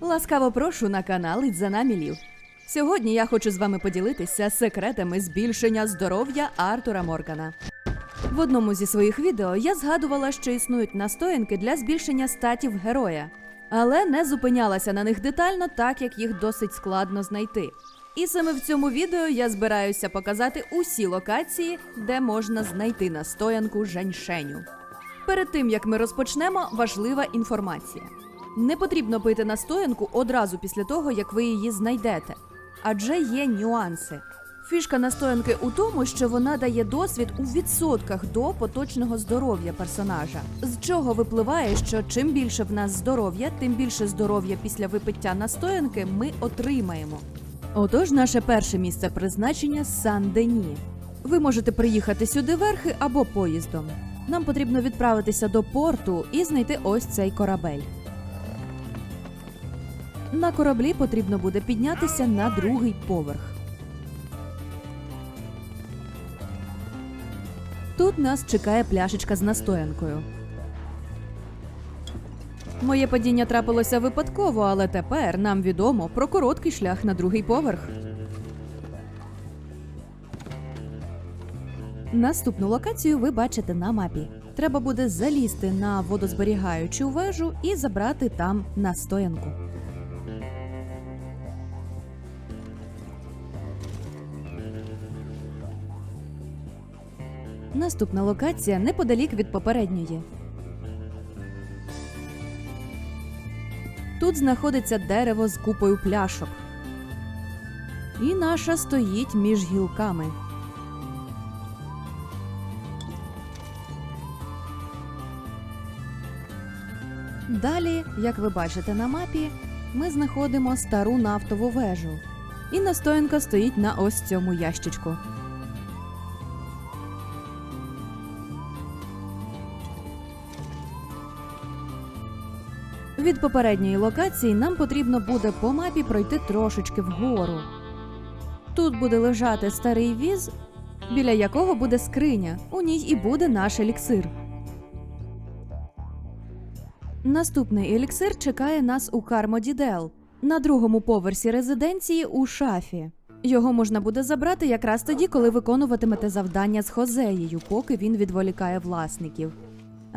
Ласкаво прошу на канал Ідзана Мілів. Сьогодні я хочу з вами поділитися секретами збільшення здоров'я Артура Моргана. В одному зі своїх відео я згадувала, що існують настоянки для збільшення статів героя, але не зупинялася на них детально, так як їх досить складно знайти. І саме в цьому відео я збираюся показати усі локації, де можна знайти настоянку женьшеню. Перед тим як ми розпочнемо, важлива інформація. Не потрібно пити настоянку одразу після того, як ви її знайдете, адже є нюанси. Фішка настоянки у тому, що вона дає досвід у відсотках до поточного здоров'я персонажа, з чого випливає, що чим більше в нас здоров'я, тим більше здоров'я після випиття настоянки ми отримаємо. Отож, наше перше місце призначення Сан-Дені. Ви можете приїхати сюди верхи або поїздом. Нам потрібно відправитися до порту і знайти ось цей корабель. На кораблі потрібно буде піднятися на другий поверх. Тут нас чекає пляшечка з настоянкою. Моє падіння трапилося випадково, але тепер нам відомо про короткий шлях на другий поверх. Наступну локацію ви бачите на мапі. Треба буде залізти на водозберігаючу вежу і забрати там настоянку. Наступна локація неподалік від попередньої. Тут знаходиться дерево з купою пляшок. І наша стоїть між гілками. Далі, як ви бачите на мапі, ми знаходимо стару нафтову вежу. І настоянка стоїть на ось цьому ящичку. Від попередньої локації нам потрібно буде по мапі пройти трошечки вгору. Тут буде лежати старий віз, біля якого буде скриня. У ній і буде наш еліксир. Наступний еліксир чекає нас у Кармодідел на другому поверсі резиденції у шафі. Його можна буде забрати якраз тоді, коли виконуватимете завдання з хозеєю, поки він відволікає власників.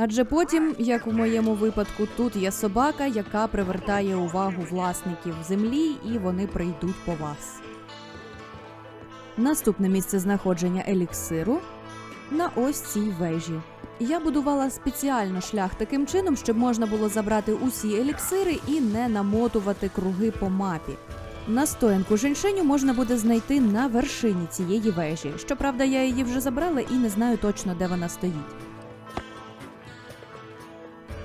Адже потім, як у моєму випадку, тут є собака, яка привертає увагу власників землі, і вони прийдуть по вас. Наступне місце знаходження еліксиру на ось цій вежі. Я будувала спеціально шлях таким чином, щоб можна було забрати усі еліксири і не намотувати круги по мапі. Настоянку женьшеню можна буде знайти на вершині цієї вежі. Щоправда, я її вже забрала і не знаю точно, де вона стоїть.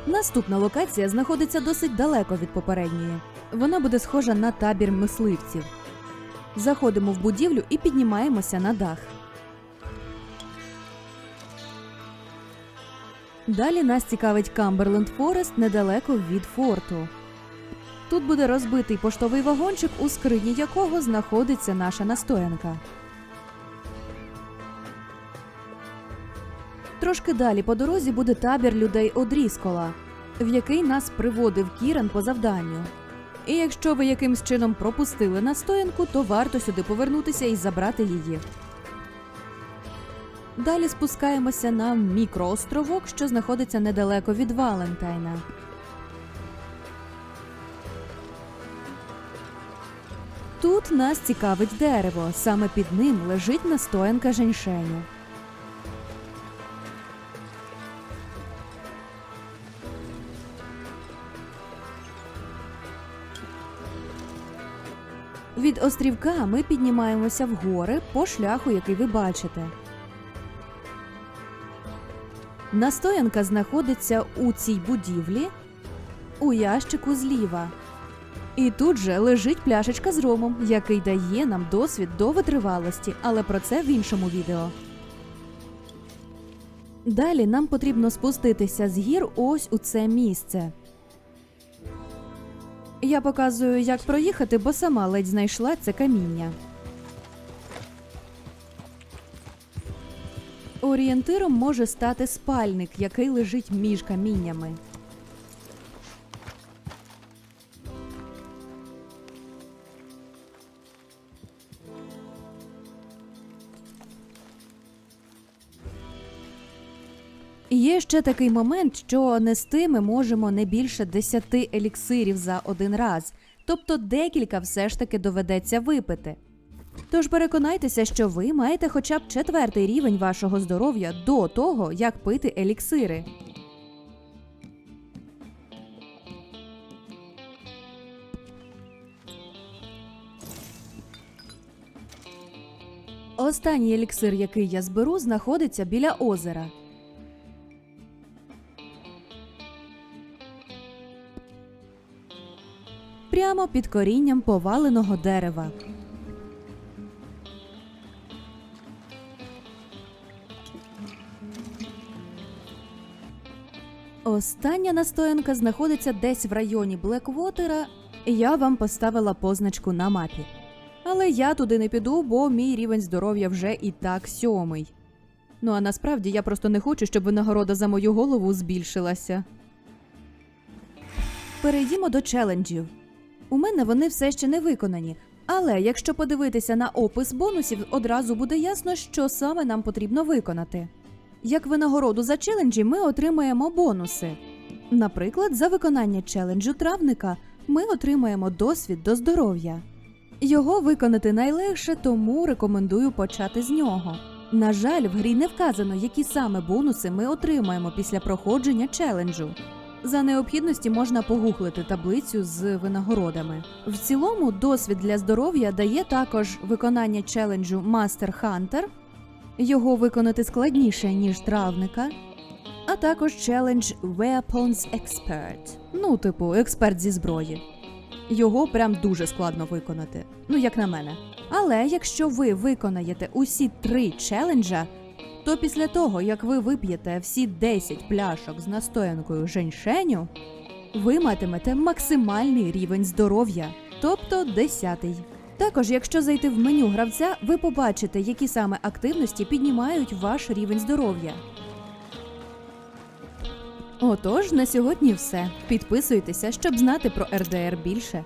Наступна локація знаходиться досить далеко від попередньої. Вона буде схожа на табір мисливців. Заходимо в будівлю і піднімаємося на дах. Далі нас цікавить Камберленд Форест недалеко від форту. Тут буде розбитий поштовий вагончик, у скрині якого знаходиться наша настоянка. Трошки далі по дорозі буде табір людей Одріскола, в який нас приводив Кіран по завданню. І якщо ви якимсь чином пропустили настоянку, то варто сюди повернутися і забрати її. Далі спускаємося на мікроостровок, що знаходиться недалеко від Валентайна. Тут нас цікавить дерево. Саме під ним лежить настоянка женьшеню. Від острівка ми піднімаємося вгори по шляху, який ви бачите. Настоянка знаходиться у цій будівлі у ящику зліва. І тут же лежить пляшечка з ромом, який дає нам досвід до витривалості, але про це в іншому відео. Далі нам потрібно спуститися з гір ось у це місце. Я показую, як проїхати, бо сама ледь знайшла це каміння. Орієнтиром може стати спальник, який лежить між каміннями. Є ще такий момент, що нести ми можемо не більше 10 еліксирів за один раз, тобто декілька все ж таки доведеться випити. Тож переконайтеся, що ви маєте хоча б четвертий рівень вашого здоров'я до того, як пити еліксири. Останній еліксир, який я зберу, знаходиться біля озера. Прямо під корінням поваленого дерева. Остання настоянка знаходиться десь в районі Блеквотера, я вам поставила позначку на мапі. Але я туди не піду, бо мій рівень здоров'я вже і так сьомий. Ну а насправді я просто не хочу, щоб винагорода за мою голову збільшилася. Перейдімо до челенджів. У мене вони все ще не виконані. Але якщо подивитися на опис бонусів, одразу буде ясно, що саме нам потрібно виконати. Як винагороду за челенджі ми отримаємо бонуси. Наприклад, за виконання челенджу травника ми отримаємо досвід до здоров'я. Його виконати найлегше, тому рекомендую почати з нього. На жаль, в грі не вказано, які саме бонуси ми отримаємо після проходження челенджу. За необхідності можна погуглити таблицю з винагородами. В цілому, досвід для здоров'я дає також виконання челенджу Master Hunter. Його виконати складніше, ніж травника, а також челендж Weapons Expert. Ну, типу, експерт зі зброї. Його прям дуже складно виконати, ну як на мене. Але якщо ви виконаєте усі три челенджа, то після того, як ви вип'єте всі 10 пляшок з настоянкою женьшеню, ви матимете максимальний рівень здоров'я, тобто 10. Також, якщо зайти в меню гравця, ви побачите, які саме активності піднімають ваш рівень здоров'я. Отож, на сьогодні все. Підписуйтеся, щоб знати про РДР більше.